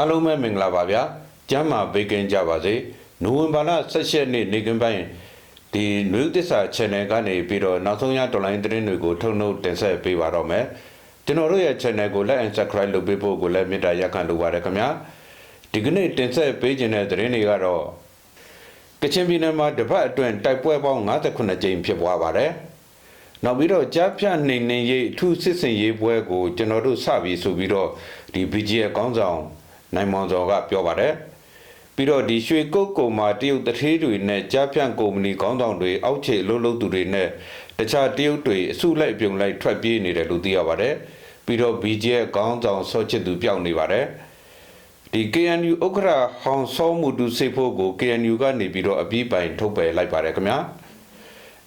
အားလုံးပဲမင်္ဂလာပါဗျာကျမ်းမာဘေးကင်းကြပါစေနိုဝင်ဘာလ16ရက်နေ့နေ့ကင်းပိုင်းဒီနွေသစ္စာ channel ကနေပြီးတော့နောက်ဆုံးရတော်လိုင်းသတင်းတွေကိုထုတ်နှုတ်တင်ဆက်ပေးပါတော့မယ်ကျွန်တော်တို့ရဲ့ channel ကို like and subscribe လုပ်ပေးဖို့ကိုလည်းမေတ္တာရက်ခံလိုပါတယ်ခင်ဗျာဒီကနေ့တင်ဆက်ပေးခြင်းတဲ့သတင်းတွေကတော့ကချင်ပြည်နယ်မှာတပတ်အတွင်းတိုက်ပွဲပေါင်း58ကြိမ်ဖြစ်ပွားပါတယ်နောက်ပြီးတော့ကြားဖြတ်နှိမ်နှင်းရေးအထူးစစ်စင်ရေးပွဲကိုကျွန်တော်တို့စပြီးဆိုပြီးတော့ဒီ BGF ကောင်းဆောင် နိုင်မောင်စော်ကပြောပါတယ်ပြီးတော့ဒီရွှေကုတ်ကုံမှာတရုတ်တထေးတွေနဲ့ကြားဖြန့်ကုမ္ပဏီကောင်းဆောင်တွေအောက်ခြေအလုပ်လုပ်သူတွေနဲ့တခြားတရုတ်တွေအစုလိုက်အပြုံလိုက်ထွက်ပြေးနေတယ်လို့သိရပါတယ်ပြီးတော့ BGF ကောင်းဆောင်ဆော့ချစ်သူပြောက်နေပါတယ်ဒီ KNU ဥက္ကရာဟောင်ဆောမှုတူစေဖို့ကို KNU ကနေပြီးတော့အပြီးပိုင်ထုတ်ပယ်လိုက်ပါတယ်ခင်ဗျာ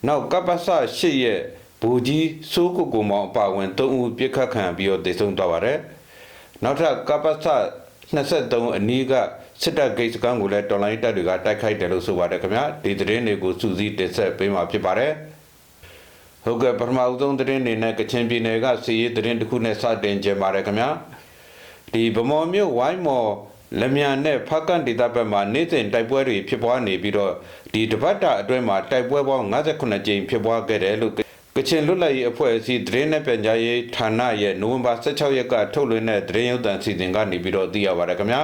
နောက်ကပ္ပစ၈ရဲ့ဘူကြီးစိုးကုတ်ကုံမောင်အပါဝင်၃ဦးပြစ်ခတ်ခံပြီးတော့တည်ဆုံသွားပါတယ်နောက်ထပ်ကပ္ပစ 23အနီးကစစ်တပ်ဂိတ်စကန်ကိုလည်းတော်လိုင်းတပ်တွေကတိုက်ခိုက်တယ်လို့ဆိုပါတယ်ခင်ဗျာဒီသတင်းတွေကိုစူးစီးတင်ဆက်ပေးမှာဖြစ်ပါတယ်ဟုတ်ကဲ့ပထမဦးဆုံးသတင်းနေနဲ့ကချင်ပြည်နယ်ကစီရေးသတင်းတစ်ခုနဲ့စတင်ကြပါရခင်ဗျာဒီဗမော်မြို့ဝိုင်းမော်လမြန်နဲ့ဖက်ကန်ဒေတာဘက်မှာနေ့စဉ်တိုက်ပွဲတွေဖြစ်ပွားနေပြီးတော့ဒီတပတ်တာအတွင်းမှာတိုက်ပွဲပေါင်း58ကြိမ်ဖြစ်ပွားခဲ့တယ်လို့ ကချင်လွတ်လပ်ရေးအဖွဲ့အစည်းသတင်းနဲ့ပြန်ကြားရေးဌာနရဲ့နိုဝင်ဘာ16ရက်ကထုတ်လွှင့်တဲ့သတင်းရုပ်သံစီစဉ်ကနေပြီးတော့သိရပါတယ်ခင်ဗျာ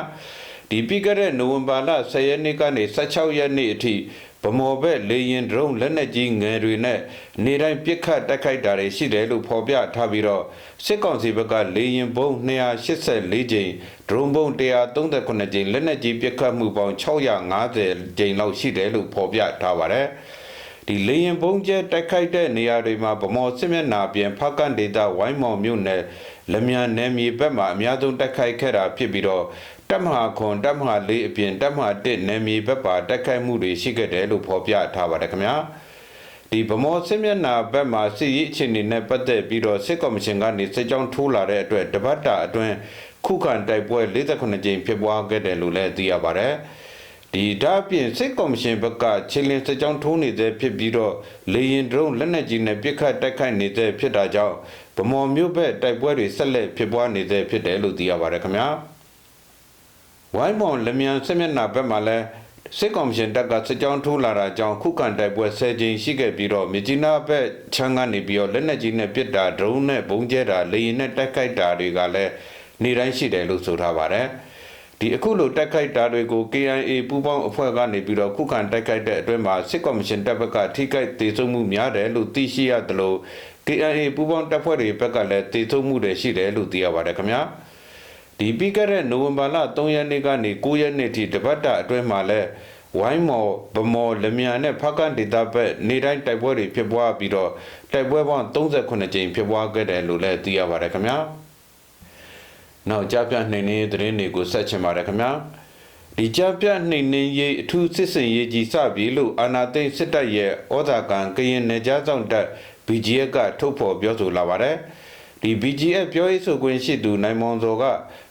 ဒီပြီးခဲ့တဲ့နိုဝင်ဘာလ10ရက်နေ့ကနေ16ရက်နေ့အထိဗမော်ဘက်လေရင်ဒရုန်းလက်နက်ကြီးငယ်တွေနဲ့နေတိုင်းပြစ်ခတ်တိုက်ခိုက်တာတွေရှိတယ်လို့ဖော်ပြထားပြီးတော့စစ်ကောင်စီဘက်ကလေရင်ဘုံ284ကြိမ်ဒရုန်းဘုံ139ကြိမ်လက်နက်ကြီးပြစ်ခတ်မှုပေါင်း650ကြိမ်လောက်ရှိတယ်လို့ဖော်ပြထားပါတယ် ဒီလေရင်ဘုံကျဲတိုက်ခိုက်တဲ့နေရာတွေမှာဗမော်စစ်မျက်နှာပြင်ဖကန်ဒေတာဝိုင်းမောင်မြို့နယ်လမြန်နယ်မြေဘက်မှာအများဆုံးတိုက်ခိုက်ခဲ့တာဖြစ်ပြီးတော့တပ်မဟာခွန်တပ်မဟာလေးအပြင်တပ်မဟာတစ်နယ်မြေဘက်ပါတိုက်ခိုက်မှုတွေရှိခဲ့တယ်လို့ဖော်ပြထားပါတယ်ခင်ဗျာဒီဗမော်စစ်မျက်နှာဘက်မှာစစ်ရေးအခြေအနေနဲ့ပတ်သက်ပြီးတော့စစ်ကော်မရှင်ကနေစစ်ကြောင်းထိုးလာတဲ့အတွက်တပတ်တာအတွင်းခုခံတိုက်ပွဲ48ကြိမ်ဖြစ်ပွားခဲ့တယ်လို့လည်းသိရပါတယ် ဒီဒါအပြင်စစ်ကော်မရှင်ဘက်ကခြေလင်းစစ်ကြောင်းထိုးနေတဲ့ဖြစ်ပြီးတော့လေရင်ဒရုန်းလက်နက်ကြီးနဲ့ပစ်ခတ်တိုက်ခိုက်နေတဲ့ဖြစ်တာကြောင့်ဗမော်မြို့ဘက်တိုက်ပွဲတွေဆက်လက်ဖြစ်ပွားနေတဲ့ဖြစ်တယ်လို့သိရပါတယ်ခင်ဗျာဝိုင်းမော်လမြန်စစ်မျက်နှာဘက်မှာလည်းစစ်ကောင်ရှင်တပ်ကစစ်ကြောင်းထိုးလာတာကြောင့်ခုခံတိုက်ပွဲ၁၀ကြိမ်ရှိခဲ့ပြီးတော့မြကြီးနားဘက်ချမ်းကနေပြီးတော့လက်နက်ကြီးနဲ့ပစ်တာဒရုန်းနဲ့ဘုံကျဲတာလေရင်နဲ့တိုက်ခိုက်တာတွေကလည်းနေတိုင်းရှိတယ်လို့ဆိုထားပါတယ် ဒီအခုလိုတိုက်ခိုက်တာတွေကို KIA ပူးပေါင်းအဖွဲ့ကနေပြီးတော့ခုခံတိုက်ခိုက်တဲ့အတွင်းမှာစစ်ကော်မရှင်တပ်ဘက်ကထိခိုက်ဒေဆုံးမှုများတယ်လို့သိရှိရတယ်လို့ KIA ပူးပေါင်းတပ်ဖွဲ့တွေဘက်ကလည်းဒေဆုံးမှုတွေရှိတယ်လို့သိရပါတယ်ခင်ဗျာဒီပြီးခဲ့တဲ့နိုဝင်ဘာလ3ရက်နေ့ကနေ9ရက်နေ့ထိတပတ်တာအတွင်းမှာလည်းဝိုင်းမော်ဗမော်လမြန်နဲ့ဖကန်ဒေတာဘက်နေတိုင်းတိုက်ပွဲတွေဖြစ်ပွားပြီးတော့တိုက်ပွဲပေါင်း38ကြိမ်ဖြစ်ပွားခဲ့တယ်လို့လည်းသိရပါတယ်ခင်ဗျာ နောက်ကြားပြနှိမ်နှင်းသတင်းတွေကိုဆက်ချင်ပါတယ်ခင်ဗျာဒီကြားပြနှိမ်နှင်းရေးအထူးစစ်စင်ရေးကြီးစပြီလို့အာနာသိန်းစစ်တပ်ရဲ့ဩဇာကန်ကရင်နယ်ကြားဆောင်တပ် BGF ကထုတ်ဖော်ပြောဆိုလာပါတယ်ဒီ BGF ပြောရေးဆိုခွင့်ရှိသူနိုင်မောင်စောက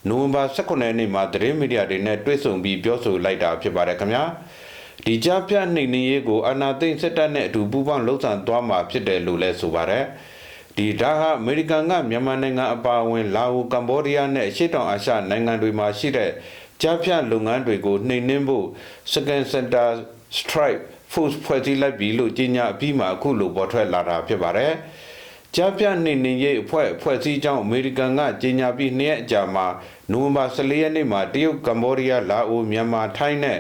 နိုဝင်ဘာ18ရက်နေ့မှာသတင်းမီဒီယာတွေနဲ့တွေ့ဆုံပြီးပြောဆိုလိုက်တာဖြစ်ပါတယ်ခင်ဗျာဒီကြားပြနှိမ်နှင်းရေးကိုအာနာသိန်းစစ်တပ်နဲ့အတူပူးပေါင်းလှုပ်ဆောင်သွားမှာဖြစ်တယ်လို့လည်းဆိုပါတယ် ဒီဒါဟာအမေရိကန်ကမြန်မာနိုင်ငံအပါအဝင်လာအိုကမ္ဘောဒီးယားနဲ့အရှေ့တောင်အာရှနိုင်ငံတွေမှာရှိတဲ့ကြားဖြတ်လုပ်ငန်းတွေကိုနှိမ်နင်းဖို့ Second Center Strike Force ဖွဲ့စည်းလိုက်ပြီလို့ကြေညာပြီးမှအခုလိုပေါ်ထွက်လာတာဖြစ်ပါတယ်။ကြားဖြတ်နှိမ်နင်းရေးအဖွဲ့ဖွဲ့စည်းကြောင်းအမေရိကန်ကကြေညာပြီးနှစ်ရက်အကြာမှာနိုဝင်ဘာ14ရက်နေ့မှာတရုတ်ကမ္ဘောဒီးယားလာအိုမြန်မာထိုင်းနဲ့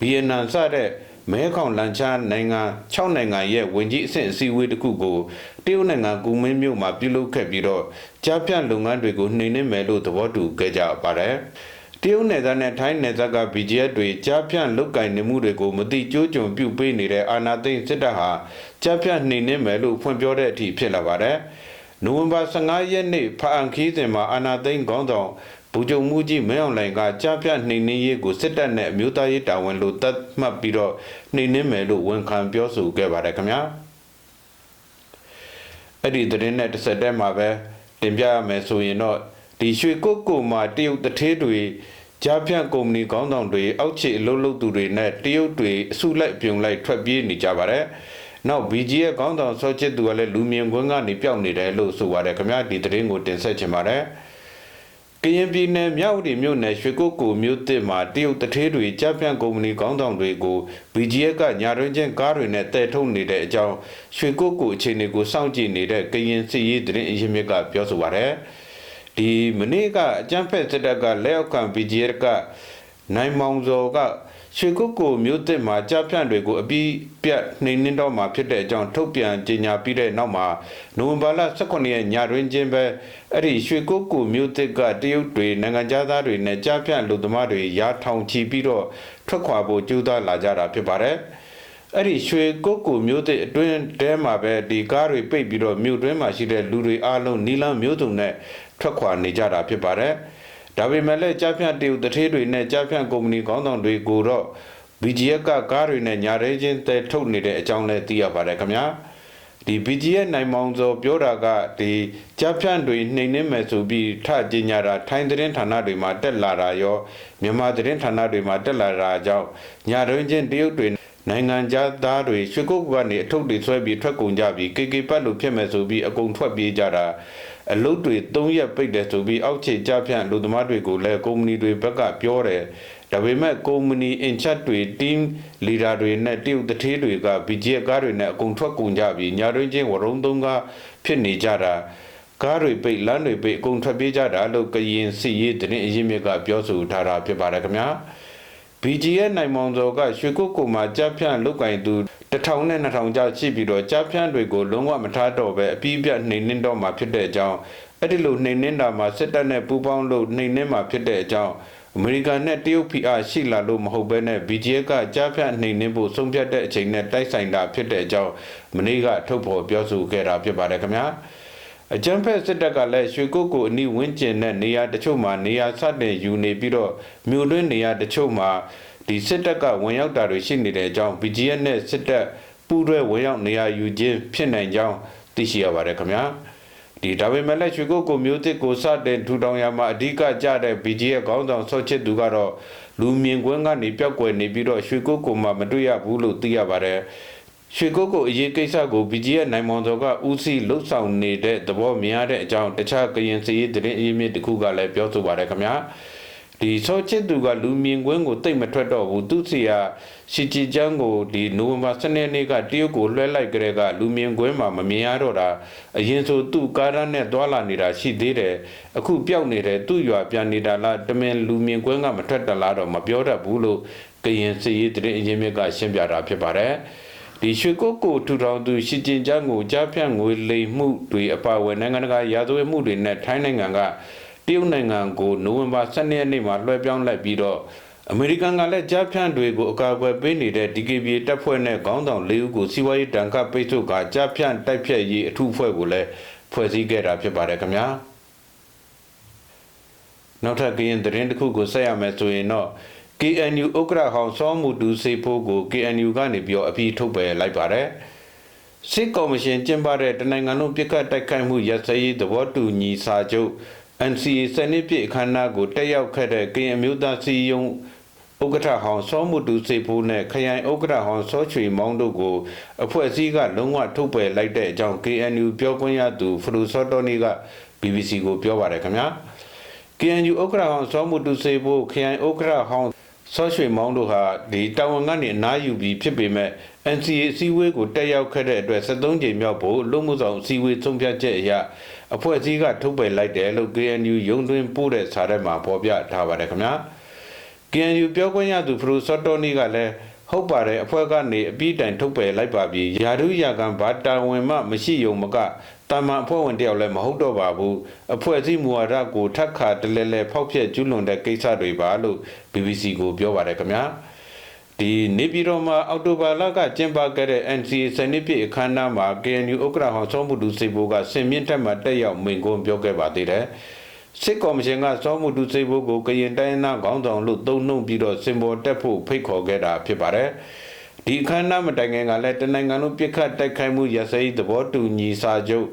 ဗီယက်နမ်စတဲ့ မဲခေါင်လန်ချာနိုင်ငံ6နိုင်ငံရဲ့ဝင်ကြီးအဆင့်အစည်းအဝေးတစ်ခုကိုတရုတ်နိုင်ငံကူမင်းမြို့မှာပြုလုပ်ခဲ့ပြီးတော့ကြားဖြတ်လုပ်ငန်းတွေကိုနှိမ်နင်းမယ်လို့သဘောတူခဲ့ကြပါတယ်။တရုတ်နယ်သားနဲ့ထိုင်းနယ်သားက BGF တွေကြားဖြတ်လုတ်ကင်နေမှုတွေကိုမတိကျိုးကြုံပြုပေးနေတဲ့အာဏာသိမ်းစစ်တပ်ဟာကြားဖြတ်နှိမ်နင်းမယ်လို့ဖွင့်ပြောတဲ့အထိဖြစ်လာပါတယ်။နိုဝင်ဘာ15ရက်နေ့ဖအန်ခီးစဉ်မှာအာဏာသိမ်းခေါင်းဆောင် ဘူဂျုံမှုကြီးမင်းအောင်လှိုင်ကကြားပြနှိမ်နှင်းရေးကိုစစ်တပ်နဲ့အမျိုးသားရေးတာဝန်လို့သတ်မှတ်ပြီးတော့နှိမ်နှင်းမယ်လို့ဝန်ခံပြောဆိုခဲ့ပါတယ်ခင်ဗျာအဲ့ဒီသတင်းနဲ့တစ်ဆက်တည်းမှာပဲတင်ပြရမယ်ဆိုရင်တော့ဒီရွှေကုတ်ကိုမှာတရုတ်တထေးတွေကြားဖြန့်ကုမ္ပဏီကောင်းဆောင်တွေအောက်ခြေအလုပ်လုပ်သူတွေနဲ့တရုတ်တွေအစုလိုက်ပြုံလိုက်ထွက်ပြေးနေကြပါတယ်နောက် BGF ကောင်းဆောင်ဆော့ချစ်သူကလည်းလူမြင်ကွင်းကနေပျောက်နေတယ်လို့ဆိုပါတယ်ခင်ဗျာဒီသတင်းကိုတင်ဆက်ချင်ပါတယ် ရင်ပြည်နယ်မြောက်ဦးမြို့နယ်ရွှေကုတ်ကူမြို့တစ်မှာတရုတ်တထေးတွေကြပြန့်ကုမ္ပဏီကောင်းဆောင်တွေကို BGF ကညာတွင်ချင်းကားတွေနဲ့တဲထုတ်နေတဲ့အကြောင်းရွှေကုတ်ကူအခြေအနေကိုစောင့်ကြည့်နေတဲ့ကရင်စစ်ရေးသတင်းအရင်းမြစ်ကပြောဆိုပါရယ်ဒီမနေ့ကအကြမ်းဖက်စစ်တပ်ကလက်အောက်ခံ BGF က နိုင်မောင်စော်ကရွှေကုတ်ကူမြို့တစ်မှာကြပြန့်တွေကိုအပြီးပြတ်နှိမ်နှင်းတော့မှာဖြစ်တဲ့အကြောင်းထုတ်ပြန်ကြေညာပြီးတဲ့နောက်မှာနိုဝင်ဘာလ18ရက်ညတွင်ချင်းပဲအဲ့ဒီရွှေကုတ်ကူမြို့တစ်ကတရုတ်တွေနိုင်ငံသားတွေနဲ့ကြပြန့်လူသမားတွေရာထောင်ချီပြီးတော့ထွက်ခွာဖို့ကြိုးစားလာကြတာဖြစ်ပါတယ်အဲ့ဒီရွှေကုတ်ကူမြို့တစ်အတွင်းတဲမှာပဲဒီကားတွေပိတ်ပြီးတော့မြို့တွင်းမှာရှိတဲ့လူတွေအားလုံးနီလန်းမြို့စုံနဲ့ထွက်ခွာနေကြတာဖြစ်ပါတယ် ဒါပေမဲ့လည်းကြားဖြန့်တရုတ်တထေးတွေနဲ့ကြားဖြန့်ကုမ္ပဏီကောင်းဆောင်တွေကိုတော့ BGF ကကားတွေနဲ့ညာရဲချင်းတဲထုတ်နေတဲ့အကြောင်းလည်းသိရပါတယ်ခင်ဗျာဒီ BGF နိုင်မောင်စောပြောတာကဒီကြားဖြန့်တွေနှိမ်နှင်းမယ်ဆိုပြီးထကြေညာတာထိုင်းသတင်းဌာနတွေမှာတက်လာတာရောမြန်မာသတင်းဌာနတွေမှာတက်လာတာကြောင့်ညာတွင်ချင်းတရုတ်တွေနိုင်ငံသားတွေရွှေကုတ်ကနေအထုပ်တွေဆွဲပြီးထွက်ကုန်ကြပြီးကေကေပတ်လို့ဖြစ်မယ်ဆိုပြီးအကုန်ထွက်ပြေးကြတာ အလုတ်တွေ၃ရက်ပိတ်တယ်ဆိုပြီးအောက်ခြေကြဖြန့်လူသမားတွေကိုလည်းကုမ္ပဏီတွေဘက်ကပြောတယ်ဒါပေမဲ့ကုမ္ပဏီ in charge တွေ team leader တွေနဲ့တရုတ်တထေးတွေက BGF ကားတွေနဲ့အကုန်ထွက်ကုန်ကြပြီးညာတွင်ချင်းဝရုံသုံးကားဖြစ်နေကြတာကားတွေပိတ်လမ်းတွေပိတ်အကုန်ထွက်ပြေးကြတာလို့ကရင်စီရေးသတင်းအရင်းမြစ်ကပြောဆိုထားတာဖြစ်ပါတယ်ခင်ဗျာ BGF နိုင်မောင်စောကရွှေကုတ်ကူမှာကြားဖြန့်လုတ်ကင်သူ1000နဲ့2000ကျရှိပြီးတော့ကြားဖြန့်တွေကိုလုံးဝမထားတော့ပဲအပြည့်ပြတ်နှိမ်နှင်းတော့မှာဖြစ်တဲ့အကြောင်းအဲ့ဒီလိုနှိမ်နှင်းတာမှာစစ်တပ်နဲ့ပူးပေါင်းလို့နှိမ်နှင်းမှာဖြစ်တဲ့အကြောင်းအမေရိကန်နဲ့တရုတ်ဖိအားရှိလာလို့မဟုတ်ဘဲနဲ့ BGF ကကြားဖြန့်နှိမ်နှင်းဖို့ဆုံးဖြတ်တဲ့အချိန်နဲ့တိုက်ဆိုင်တာဖြစ်တဲ့အကြောင်းမနေ့ကထုတ်ဖော်ပြောဆိုခဲ့တာဖြစ်ပါတယ်ခင်ဗျာအကြံဖက်စစ်တပ်ကလည်းရွှေကုတ်ကိုအနီးဝန်းကျင်နဲ့နေရာတချို့မှာနေရာစတင်ယူနေပြီးတော့မြို့တွင်းနေရာတချို့မှာ ဒီစစ်တပ်ကဝင်ရောက်တာတွေရှိနေတဲ့အကြောင်း BGF နဲ့စစ်တပ်ပူးတွဲဝင်ရောက်နေရာယူခြင်းဖြစ်နိုင်ကြောင်းသိရှိရပါတယ်ခင်ဗျာဒီဒါပေမဲ့လည်းရွှေကုတ်ကိုမျိုးတစ်ကိုစတင်ထူထောင်ရမှာအဓိကကြတဲ့ BGF ခေါင်းဆောင်ဆော့ချစ်သူကတော့လူမြင်ကွင်းကနေပျောက်ကွယ်နေပြီးတော့ရွှေကုတ်ကိုမှမတွေ့ရဘူးလို့သိရပါတယ်ရွှေကုတ်ကိုအရေးကိစ္စကို BGF နိုင်မောင်စောကဦးစီးလှုပ်ဆောင်နေတဲ့သဘောမြင်ရတဲ့အကြောင်းတခြားကရင်စည်ရေးသတင်းအရင်းမြစ်တစ်ခုကလည်းပြောဆိုပါတယ်ခင်ဗျာ ဒီဆောချစ်သူကလူမြင်ကွင်းကိုတိတ်မထွက်တော့ဘူးသူစီယာရှီချီချန်းကိုဒီနိုဝင်ဘာ12ရက်နေ့ကတရုတ်ကိုလွှဲလိုက်ကြတဲ့ကလူမြင်ကွင်းမှာမမြင်ရတော့တာအရင်ဆိုသူ့ကားရန်နဲ့သွာလာနေတာရှိသေးတယ်အခုပျောက်နေတယ်သူ့ရွာပြန်နေတာလားတမင်လူမြင်ကွင်းကမထွက်တလားတော့မပြောတတ်ဘူးလို့ကရင်စည်ရေးသတင်းအရင်းမြစ်ကရှင်းပြတာဖြစ်ပါတယ်ဒီရွှေကုတ်ကိုထူထောင်သူရှီကျင်ချန်းကိုကြားဖြန့်ငွေလိမ်မှုတွေအပါအဝင်နိုင်ငံတကာရာဇဝတ်မှုတွေနဲ့ထိုင်းနိုင်ငံက တရုတ်နိုင်ငံကိုနိုဝင်ဘာ12ရက်နေ့မှာလွှဲပြောင်းလိုက်ပြီးတော့အမေရိကန်ကလည်းကြားဖြန့်တွေကိုအကာအကွယ်ပေးနေတဲ့ DKB တပ်ဖွဲ့နဲ့ခေါင်းဆောင်၄ဦးကိုစီးပွားရေးတန်ခတ်ပိတ်ဆို့ကကြားဖြန့်တိုက်ဖြတ်ရေးအထူးဖွဲ့ကိုလည်းဖွဲ့စည်းခဲ့တာဖြစ်ပါတယ်ခင်ဗျာနောက်ထပ်ကရင်သတင်းတစ်ခုကိုဆက်ရမယ်ဆိုရင်တော့ KNU ဥက္ကရာဟောင်စောမှုတူစေဖို့ကို KNU ကနေပြောအပြီးထုတ်ပယ်လိုက်ပါတယ်စစ်ကော်မရှင်ကျင်းပတဲ့တနိုင်ငံလုံးပြစ်ခတ်တိုက်ခိုက်မှုရစရေးသဘောတူညီစာချုပ် NCA စနစ်ပြည့်အခမ်းအနားကိုတက်ရောက်ခဲ့တဲ့ကရင်အမျိုးသားစီယုံဥက္ကဋ္ဌဟောင်စောမှုတူစေဖို့နဲ့ခရိုင်ဥက္ကဋ္ဌဟောင်စောချွေမောင်းတို့ကိုအဖွဲ့အစည်းကလုံးဝထုတ်ပယ်လိုက်တဲ့အကြောင်း KNU ပြောခွင့်ရသူဖရူစောတော်နီက BBC ကိုပြောပါတယ်ခင်ဗျာ KNU ဥက္ကဋ္ဌဟောင်စောမှုတူစေဖို့ခရိုင်ဥက္ကဋ္ဌဟောင် ဆော့ရွှေမောင်းတို့ဟာဒီတာဝန်ကနေအနားယူပြီးဖြစ်ပေမဲ့ NCA အစည်းအဝေးကိုတက်ရောက်ခဲ့တဲ့အတွက်73ကြိမ်မြောက်ဖို့လူမှုဆောင်အစည်းအဝေးသုံးဖြတ်ချက်အရအဖွဲ့အစည်းကထုတ်ပယ်လိုက်တယ်လို့ KNU ရုံးတွင်ပို့တဲ့စာထဲမှာဖော်ပြထားပါတယ်ခင်ဗျာ KNU ပြောခွင့်ရသူဖရူစော့တိုနီကလည်းဟုတ်ပါတယ်အဖွဲ့ကနေအပြီးတိုင်ထုတ်ပယ်လိုက်ပါပြီယာရုယာကံဘာတာဝန်မှမရှိယုံမက တာမန်အဖွဲ့ဝင်တယောက်လည်းမဟုတ်တော့ပါဘူးအဖွဲ့အစည်းမူဝါဒကိုထပ်ခါတလဲလဲဖောက်ဖျက်ကျူးလွန်တဲ့ကိစ္စတွေပါလို့ BBC ကိုပြောပါတယ်ခင်ဗျာဒီနေပြည်တော်မှာအော်တိုဘာလကကျင်းပခဲ့တဲ့ NCA စနစ်ပြည့်အခမ်းအနားမှာ KNU ဥက္ကဋ္ဌဟောင်စောမှုတူစေဘိုကစင်မြင့်တက်မှတက်ရောက်မိန့်ခွန်းပြောခဲ့ပါသေးတယ်စစ်ကော်မရှင်ကစောမှုတူစေဘိုကိုကရင်တိုင်းသားခေါင်းဆောင်လို့သုံးနှုံပြီးတော့စင်ပေါ်တက်ဖို့ဖိတ်ခေါ်ခဲ့တာဖြစ်ပါတယ် ဒီအခမ်းအနားမတိုင်ခင်ကလည်းတနိုင်ငံလုံးပြစ်ခတ်တိုက်ခိုက်မှုရစဲသဘောတူညီစာချုပ်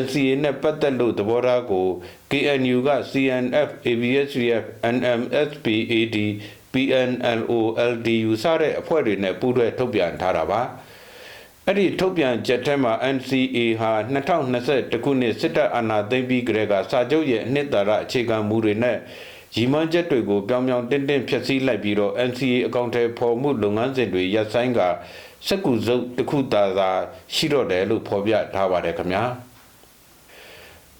NCA နဲ့ပတ်သက်လို့သဘောထားကို KNU က CNF ABSDF NMSPAD PNLO LDU စတဲ့အဖွဲ့တွေနဲ့ပူးတွဲထုတ်ပြန်ထားတာပါအဲ့ဒီထုတ်ပြန်ချက်ထဲမှာ NCA ဟာ2021ခုနှစ်စစ်တပ်အာဏာသိမ်းပြီးကြတဲ့ကစာချုပ်ရဲ့အနှစ်သာရအခြေခံမူတွေနဲ့ ရီမန်းချက်တွေကိုပြောင်းပြောင်းတင်းတင်းဖျက်ဆီးလိုက်ပြီးတော့ NCA အကောင့်ထဲပေါ်မှုလုပ်ငန်းစဉ်တွေရပ်ဆိုင်းကစက်ကူစုပ်တစ်ခုသာသာရှိတော့တယ်လို့ဖော်ပြထားပါတယ်ခင်ဗျာ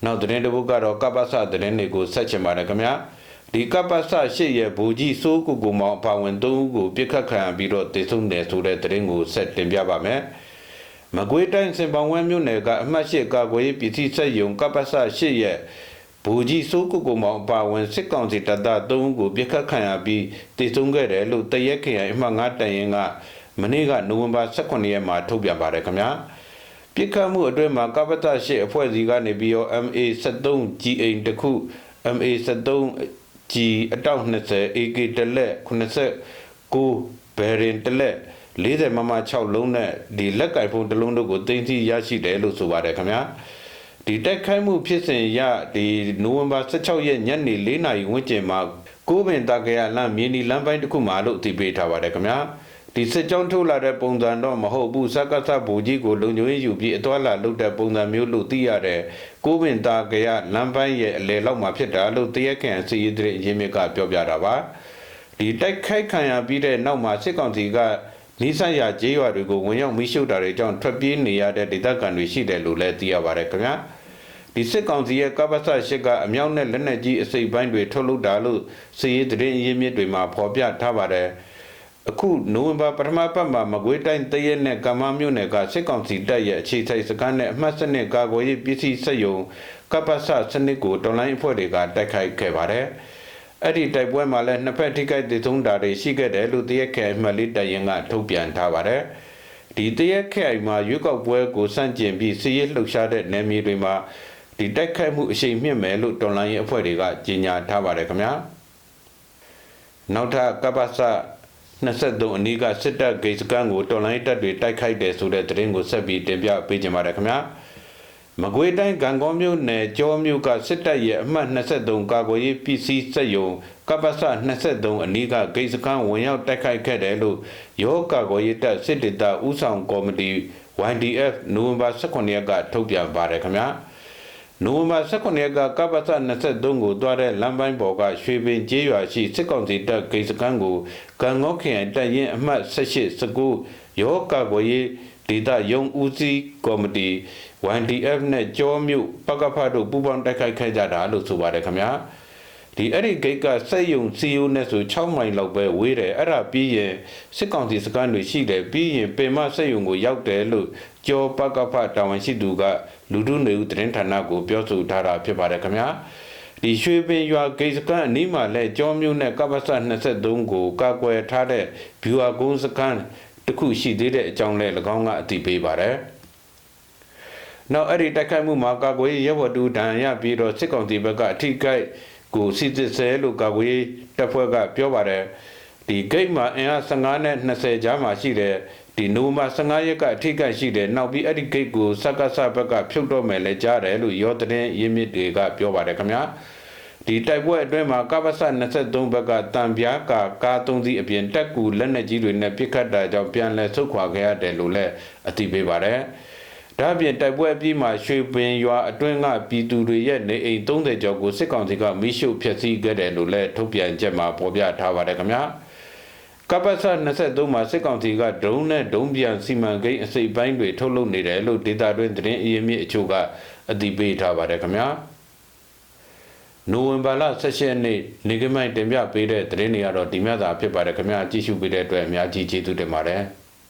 နောက်သတင်းတစ်ပုဒ်ကတော့ကပ္ပစသတင်းတွေကိုဆက်ချင်ပါတယ်ခင်ဗျာဒီကပ္ပစရှစ်ရဲ့ဘူကြီးစိုးကိုကိုမောင်အပါဝင်၃ဦးကိုပြစ်ခတ်ခံရပြီးတော့တေဆုံးတယ်ဆိုတဲ့သတင်းကိုဆက်တင်ပြပါမယ်မကွေးတိုင်းစင်ပောင်ဝဲမြို့နယ်ကအမှတ်၈ကာကွယ်ရေးပြည်စည်းဆက်ယုံကပ္ပစရှစ်ရဲ့ ဘူကြီးစိုးကိုကိုမောင်အပါဝင်စစ်ကောင်စီတပ်သား၃ဦးကိုပြစ်ခတ်ခံရပြီးတေဆုံးခဲ့တယ်လို့တရက်ခရိုင်အမှတ်9တန်ရင်ကမနေ့ကနိုဝင်ဘာ18ရက်မှာထုတ်ပြန်ပါတယ်ခင်ဗျာပြစ်ခတ်မှုအတွင်းမှာကပ္ပစရှစ်အဖွဲ့စီကနေပြီးတော့ MA73 G အိမ်တစ်ခု MA73 G အတောက်20 AK တလက်89ဘယ်ရင်တလက်40မမ6လုံးနဲ့ဒီလက်ကင်ဖုန်းတစ်လုံးတို့ကိုတင်စီရရှိတယ်လို့ဆိုပါတယ်ခင်ဗျာ ဒီတက်ခိုက်မှုဖြစ်စဉ်ရဒီနိုဝင်ဘာ16ရက်ညနေ4နာရီဝန်းကျင်မှာကိုးပင်တာကရလမ်းမြင်းဒီလမ်းပိုင်းတစ်ခုမှာလို့သိပေးထားပါတယ်ခင်ဗျာဒီစစ်ကြောင်းထုတ်လာတဲ့ပုံစံတော့မဟုတ်ဘူးစက္ကသဘူကြီးကိုလုံခြုံရေးယူပြီးအသွာလာလုပ်တဲ့ပုံစံမျိုးလို့သိရတယ်ကိုးပင်တာကရလမ်းပိုင်းရဲ့အလယ်လောက်မှာဖြစ်တာလို့တရက်ခင်စီရီတဲ့အရင်းမြစ်ကပြောပြတာပါဒီတိုက်ခိုက်ခံရပြီးတဲ့နောက်မှာစစ်ကောင်စီကနီးစပ်ရာကျေးရွာတွေကိုဝင်ရောက်မိရှုတာတွေကြောင့်ထွက်ပြေးနေရတဲ့ဒေသခံတွေရှိတယ်လို့လည်းသိရပါတယ်ခင်ဗျာ ဒီစစ်ကောင်စီရဲ့ကပ္ပစရှစ်ကအမြောက်နဲ့လက်နက်ကြီးအစိပ်ပိုင်းတွေထုတ်လုပ်တာလို့စီရီတဲ့ရင်းမြစ်တွေမှာဖော်ပြထားပါတယ်အခုနိုဝင်ဘာပထမပတ်မှာမကွေးတိုင်းတရဲနဲ့ကမ္မမြို့နယ်ကစစ်ကောင်စီတပ်ရဲ့အခြေစိုက်စခန်းနဲ့အမှတ်စနစ်ကာကွယ်ရေးပစ္စည်းစက်ယုံကပ္ပစစနစ်ကိုတော်လိုင်းအဖွဲ့တွေကတိုက်ခိုက်ခဲ့ပါတယ်။အဲ့ဒီတိုက်ပွဲမှာလည်းနှစ်ဖက်ထိခိုက်ဒေဆုံးတာတွေရှိခဲ့တယ်လို့တရက်ခဲအမှတ်လေးတရင်ကထုတ်ပြန်ထားပါတယ်။ဒီတရက်ခဲမှာရွေးကောက်ပွဲကိုစန့်ကျင်ပြီးစီးရဲလှုပ်ရှားတဲ့နယ်မြေတွေမှာ ဒီတိုက်ခိုက်မှုအရှိန်မြင့်မယ်လို့တော်လိုင်းရေးအဖွဲ့တွေကကြေညာထားပါတယ်ခင်ဗျာ။နောက်ထပ်ကပ္ပစ23အနီးကစစ်တပ်ဂိတ်စကန်ကိုတော်လိုင်းတပ်တွေတိုက်ခိုက်တယ်ဆိုတဲ့သတင်းကိုဆက်ပြီးတင်ပြပေးကြပါရခင်ဗျာမကွေးတိုင်းကံကောမြို့နယ်ကျောမြို့ကစစ်တပ်ရဲ့အမှတ်23ကာကွယ်ရေးပစ္စည်းစက်ယုံကပ္ပစ23အနီးကဂိတ်စကန်ဝင်ရောက်တိုက်ခိုက်ခဲ့တယ်လို့ရောကာကွယ်ရေးတပ်စစ်တေတာဥဆောင်ကော်မတီ YDF နိုဝင်ဘာ18ရက်ကထုတ်ပြန်ပါတယ်ခင်ဗျာ နိုဝင်ဘာ18ရက်ကကပ္ပစ23ကိုတွားတဲ့လမ်းပိုင်းပေါ်ကရွှေပင်ကျေးရွာရှိစစ်ကောင်စီတပ်ဂိတ်စခန်းကိုကံငေါခရိုင်တပ်ရင်းအမှတ်18 19ရောကာကွယ်ရေးဒေသယုံဦးစီးကော်မတီ 1DF နဲ့ကြောမြို့ပကဖတို့ပူးပေါင်းတိုက်ခိုက်ခဲ့ကြတာလို့ဆိုပါတယ်ခင်ဗျာ ဒီအဲ့ဒီဂိတ်ကစက်ယုံစီယိုနဲ့ဆို6မိုင်လောက်ပဲဝေးတယ်အဲ့ဒါပြီးရင်စစ်ကောင်စီစခန်းတွေရှိတယ်ပြီးရင်ပင်မစက်ယုံကိုရောက်တယ်လို့ကြောပကဖတာဝန်ရှိသူကလူထုနေဦးသတင်းဌာနကိုပြောဆိုထားတာဖြစ်ပါတယ်ခင်ဗျာဒီရွှေပင်ရွာဂိတ်စကန်အနီးမှာလဲကြောမျိုးနဲ့ကပ္ပစ23ကိုကာကွယ်ထားတဲ့ဘီဝါကုန်းစကန်တခုရှိသေးတဲ့အကြောင်းလဲ၎င်းကအသိပေးပါတယ်။နောက်အဲ့ဒီတိုက်ခိုက်မှုမှာကာကွယ်ရေးရဝတ္ထုဒဏ်ရပြီးတော့စစ်ကောင်စီဘက်ကအထိကိုက် ကိုစစ်စစ်ဆဲလို့ကာကွယ်ရေးတပ်ဖွဲ့ကပြောပါတယ်။ဒီဂိတ်မှာအင်အား15နဲ့20ကြားမှာရှိတဲ့ဒီနိုမာ15ရက်ကအထိကရှိတယ်နောက်ပြီးအဲ့ဒီဂိတ်ကိုစက္ကစဘက်ကဖြုတ်တော့မယ်လဲကြားတယ်လို့ရောတဲ့ရင်းမြစ်တွေကပြောပါတယ်ခင်ဗျာဒီတိုက်ပွဲအတွင်းမှာကပ္ပစ23ဘက်ကတံပြားကာကား3စီးအပြင်တက်ကူလက်နက်ကြီးတွေနဲ့ပစ်ခတ်တာကြောင့်ပြန်လည်ဆုတ်ခွာခဲ့ရတယ်လို့လည်းအသိပေးပါတယ် ဒါအပြင်တိုက်ပွဲအပြီးမှာရွှေပင်ရွာအတွင်းကပြည်သူတွေရဲ့နေအိမ်30ကျော်ကိုစစ်ကောင်စီကမိရှုဖျက်ဆီးခဲ့တယ်လို့လည်းထုတ်ပြန်ချက်မှာဖော်ပြထားပါတယ်ခင်ဗျာကပ္ပစ23မှာစစ်ကောင်စီကဒုံးနဲ့ဒုံးပြန်စီမံကိန်းအစိပ်ပိုင်းတွေထုတ်လုပ်နေတယ်လို့ဒေတာတွင်သတင်းအရင်းမြစ်အချို့ကအသိပေးထားပါတယ်ခင်ဗျာနိုဝင်ဘာလ16ရက်နေ့နေကမိုင်တင်ပြပေးတဲ့သတင်းတွေကတော့ဒီမြတ်သာဖြစ်ပါတယ်ခင်ဗျာကြည့်ရှုပေးတဲ့အတွက်အများကြီးကျေးဇူးတင်ပါတယ်